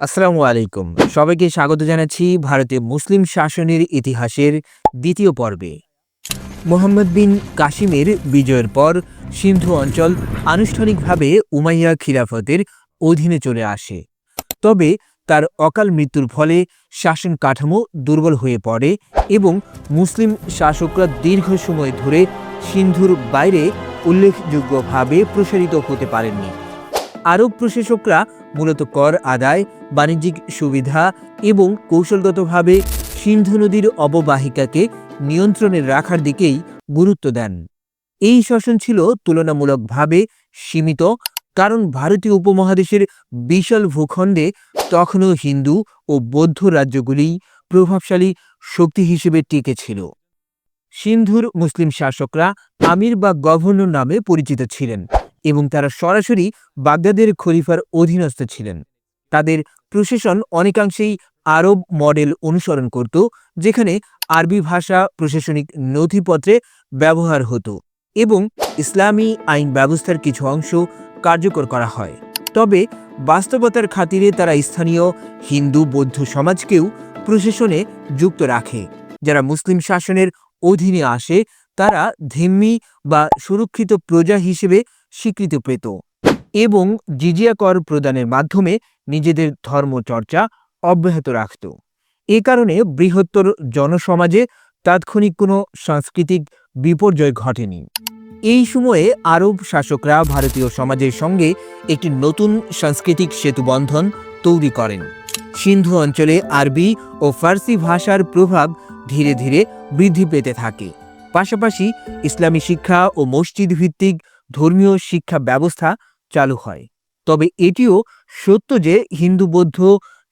আসসালামু আলাইকুম। সবাইকে স্বাগত জানাচ্ছি ভারতীয় মুসলিম শাসনের ইতিহাসের দ্বিতীয় পর্বে। মোহাম্মদ বিন কাশিমের বিজয়ের পর সিন্ধু অঞ্চল আনুষ্ঠানিকভাবে উমাইয়া খিলাফতের অধীনে চলে আসে। তবে তার অকাল মৃত্যুর ফলে শাসন কাঠামো দুর্বল হয়ে পড়ে এবং মুসলিম শাসকরা দীর্ঘ সময় ধরে সিন্ধুর বাইরে উল্লেখযোগ্যভাবে প্রসারিত হতে পারেননি। আরব প্রশাসকরা মূলত কর আদায়, বাণিজ্যিক সুবিধা এবং কৌশলগতভাবে সিন্ধু নদীর অববাহিকাকে নিয়ন্ত্রণে রাখার দিকেই গুরুত্ব দেন। এই শাসন ছিল তুলনামূলকভাবে সীমিত, কারণ ভারতীয় উপমহাদেশের বিশাল ভূখণ্ডে তখনও হিন্দু ও বৌদ্ধ রাজ্যগুলি প্রভাবশালী শক্তি হিসেবে টিকে ছিল। সিন্ধুর মুসলিম শাসকরা আমির বা গভর্নর নামে পরিচিত ছিলেন। এবং তারা সরাসরি বাগদাদের খলিফার অধীনস্থ ছিলেন। তাদের প্রশাসন অনেকাংশেই আরব মডেল অনুসরণ করত, যেখানে আরবি ভাষা প্রশাসনিক নথিপত্রে ব্যবহার হতো এবং ইসলামী আইন ব্যবস্থার কিছু অংশ কার্যকর করা হয়। তবে বাস্তবতার খাতিরে তারা স্থানীয় হিন্দু বৌদ্ধ সমাজকেও প্রশাসনে যুক্ত রাখে। যারা মুসলিম শাসনের অধীনে আসে, তারা ধিম্মি বা সুরক্ষিত প্রজা হিসেবে স্বীকৃতি পেত এবং জিজিয়া কর প্রদানের মাধ্যমে নিজেদের ধর্মচর্চা অব্যাহত রাখত। এ কারণে বৃহত্তর জনসমাজে তাৎক্ষণিক কোনো সাংস্কৃতিক বিপর্যয় ঘটেনি। এই সময়ে আরব শাসকরা ভারতীয় সমাজের সঙ্গে একটি নতুন সাংস্কৃতিক সেতুবন্ধন তৈরি করেন। সিন্ধু অঞ্চলে আরবি ও ফার্সি ভাষার প্রভাব ধীরে ধীরে বৃদ্ধি পেতে থাকে। পাশাপাশি ইসলামী শিক্ষা ও মসজিদ ভিত্তিক ধর্মীয় শিক্ষা ব্যবস্থা চালু হয়। তবে এটিও সত্য যে হিন্দু, বৌদ্ধ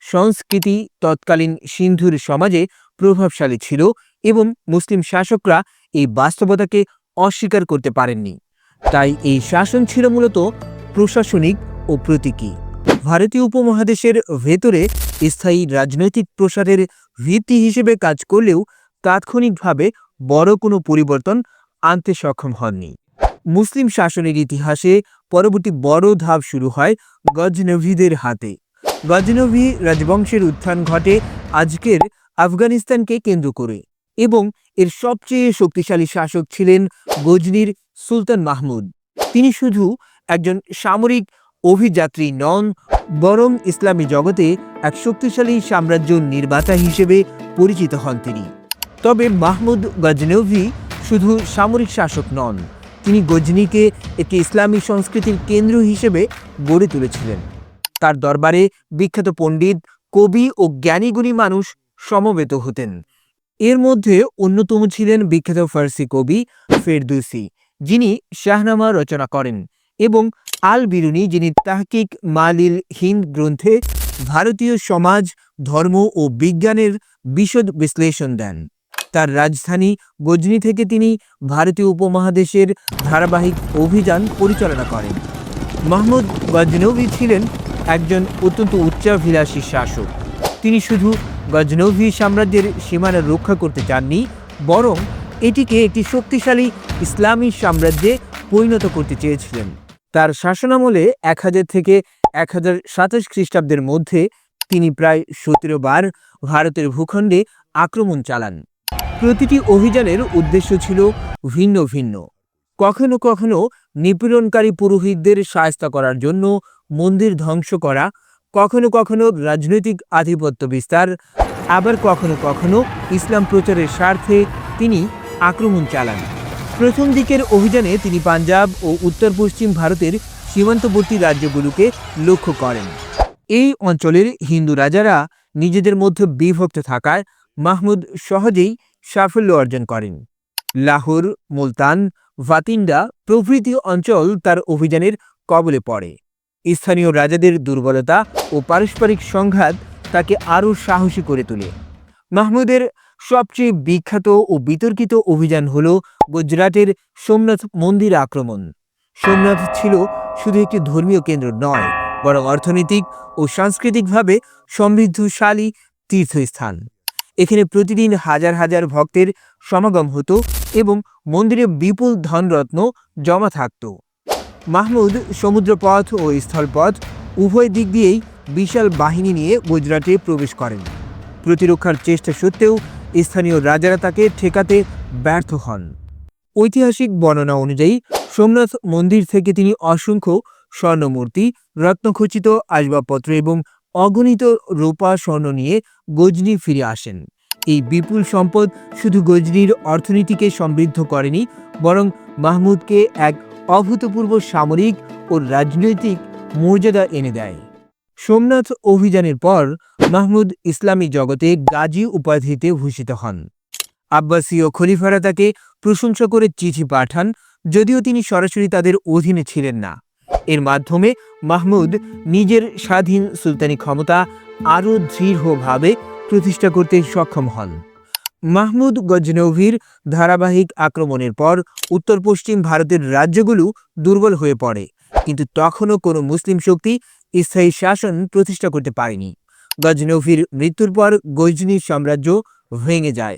সংস্কৃতি তৎকালীন সিন্ধুর সমাজে প্রভাবশালী ছিল এবং মুসলিম শাসকরা এই বাস্তবতাকে অস্বীকার করতে পারেননি। তাই এই শাসন ছিল মূলত প্রশাসনিক ও প্রতীকী। ভারতীয় উপমহাদেশের ভেতরে স্থায়ী রাজনৈতিক প্রসারের ভিত্তি হিসেবে কাজ করলেও তাৎক্ষণিকভাবে বড় কোনো পরিবর্তন আনতে সক্ষম হননি। মুসলিম শাসনের ইতিহাসে পরবর্তী বড় ধাপ শুরু হয় গজনভিদের হাতে। গজনভি রাজবংশের উত্থান ঘটে আজকের আফগানিস্তানকে কেন্দ্র করে এবং এর সবচেয়ে শক্তিশালী শাসক ছিলেন গজনির সুলতান মাহমুদ। তিনি শুধু একজন সামরিক অভিযাত্রী নন, বরং ইসলামী জগতে এক শক্তিশালী সাম্রাজ্য নির্মাতা হিসেবে পরিচিত হন তিনি। তবে মাহমুদ গজনভি শুধু সামরিক শাসক নন তিনি গজনিকে একটি ইসলামী সংস্কৃতির কেন্দ্র হিসেবে গড়ে তুলেছিলেন। তার দরবারে বিখ্যাত পণ্ডিত, কবি ও জ্ঞানীগুণী মানুষ সমবেত হতেন। এর মধ্যে অন্যতম ছিলেন বিখ্যাত ফার্সি কবি ফেরদুসি, যিনি শাহনামা রচনা করেন এবং আল বিরুনি যিনি তাহকিক মালিল হিন্দ গ্রন্থে ভারতীয় সমাজ, ধর্ম ও বিজ্ঞানের বিশদ বিশ্লেষণ দেন। তার রাজধানী গজনি থেকে তিনি ভারতীয় উপমহাদেশের ধারাবাহিক অভিযান পরিচালনা করেন। মাহমুদ গজনভি ছিলেন একজন অত্যন্ত উচ্চাভিলাষী শাসক। তিনি শুধু গজনভি সাম্রাজ্যের সীমানা রক্ষা করতে চাননি, বরং এটিকে একটি শক্তিশালী ইসলামী সাম্রাজ্যে পরিণত করতে চেয়েছিলেন। তার শাসনামলে এক হাজার থেকে এক হাজার সাতাশ খ্রিস্টাব্দের মধ্যে তিনি প্রায় সতেরো বার ভারতের ভূখণ্ডে আক্রমণ চালান। প্রতিটি অভিযানের উদ্দেশ্য ছিল ভিন্ন ভিন্ন। কখনো কখনো নিপীড়নকারী পুরোহিতদের সায়স্তা করার জন্য মন্দির ধ্বংস করা, কখনো কখনো রাজনৈতিক আধিপত্য বিস্তার, আবার কখনো কখনো ইসলাম প্রচারের স্বার্থে তিনি আক্রমণ চালান। প্রথম দিকের অভিযানে তিনি পাঞ্জাব ও উত্তর পশ্চিম ভারতের সীমান্তবর্তী রাজ্যগুলোকে লক্ষ্য করেন। এই অঞ্চলের হিন্দু রাজারা নিজেদের মধ্যে বিভক্ত থাকায় মাহমুদ সহজেই সাফল্য অর্জন করেন। লাহোর, মুলতান, ভাতিন্ডা প্রভৃতি অঞ্চল তার অভিযানের কবলে পড়ে। স্থানীয় রাজাদের দুর্বলতা ও পারস্পরিক সংঘাত তাকে আরও সাহসী করে তোলে। মাহমুদের সবচেয়ে বিখ্যাত ও বিতর্কিত অভিযান হল গুজরাটের সোমনাথ মন্দির আক্রমণ। সোমনাথ ছিল শুধু একটি ধর্মীয় কেন্দ্র নয়, বরং অর্থনৈতিক ও সাংস্কৃতিকভাবে সমৃদ্ধশালী তীর্থস্থান। এখানে প্রতিদিন হাজার হাজার ভক্তের সমাগম হতো এবং মন্দিরে বিপুল ধনরত্ন জমা থাকত। মাহমুদ সমুদ্রপথ ও স্থলপথ উভয় দিক দিয়েই বিশাল বাহিনী নিয়ে গুজরাটে প্রবেশ করেন। প্রতিরক্ষার চেষ্টা সত্ত্বেও স্থানীয় রাজারা তাকে ঠেকাতে ব্যর্থ হন। ঐতিহাসিক বর্ণনা অনুযায়ী সোমনাথ মন্দির থেকে তিনি অসংখ্য স্বর্ণমূর্তি, রত্নখচিত আসবাবপত্র এবং অগণিত রূপা স্বর্ণ নিয়ে গজনি ফিরে আসেন। এই বিপুল সম্পদ শুধু গজনির অর্থনীতিকে সমৃদ্ধ করেনি, বরং মাহমুদকে এক অভূতপূর্ব সামরিক ও রাজনৈতিক মর্যাদা এনে দেয়। সোমনাথ অভিযানের পর মাহমুদ ইসলামী জগতে গাজী উপাধিতে ভূষিত হন। আব্বাসীয় খলিফারা তাকে প্রশংসা করে চিঠি পাঠান, যদিও তিনি সরাসরি তাদের অধীনে ছিলেন না। এর মাধ্যমে মাহমুদ নিজের স্বাধীন সুলতানি ক্ষমতা আরও দৃঢ়ভাবে প্রতিষ্ঠা করতে সক্ষম হন। মাহমুদ গজনভির ধারাবাহিক আক্রমণের পর উত্তর পশ্চিম ভারতের রাজ্যগুলো দুর্বল হয়ে পড়ে, কিন্তু তখনও কোনো মুসলিম শক্তি স্থায়ী শাসন প্রতিষ্ঠা করতে পারেনি। গজনভির মৃত্যুর পর গজনি সাম্রাজ্য ভেঙে যায়,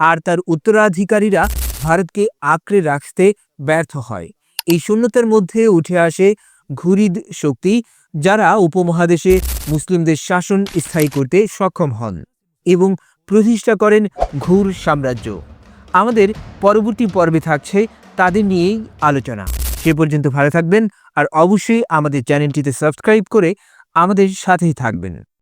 আর তার উত্তরাধিকারীরা ভারতকে আঁকড়ে রাখতে ব্যর্থ হয়। এই শূন্যতার মধ্যে উঠে আসে ঘুরিদ শক্তি, যারা উপমহাদেশে মুসলিমদের শাসন স্থায়ী করতে সক্ষম হন এবং প্রতিষ্ঠা করেন ঘুর সাম্রাজ্য। আমাদের পরবর্তী পর্বে থাকছে তাদের নিয়েই আলোচনা। সে পর্যন্ত ভালো থাকবেন আর অবশ্যই আমাদের চ্যানেলটিতে সাবস্ক্রাইব করে আমাদের সাথেই থাকবেন।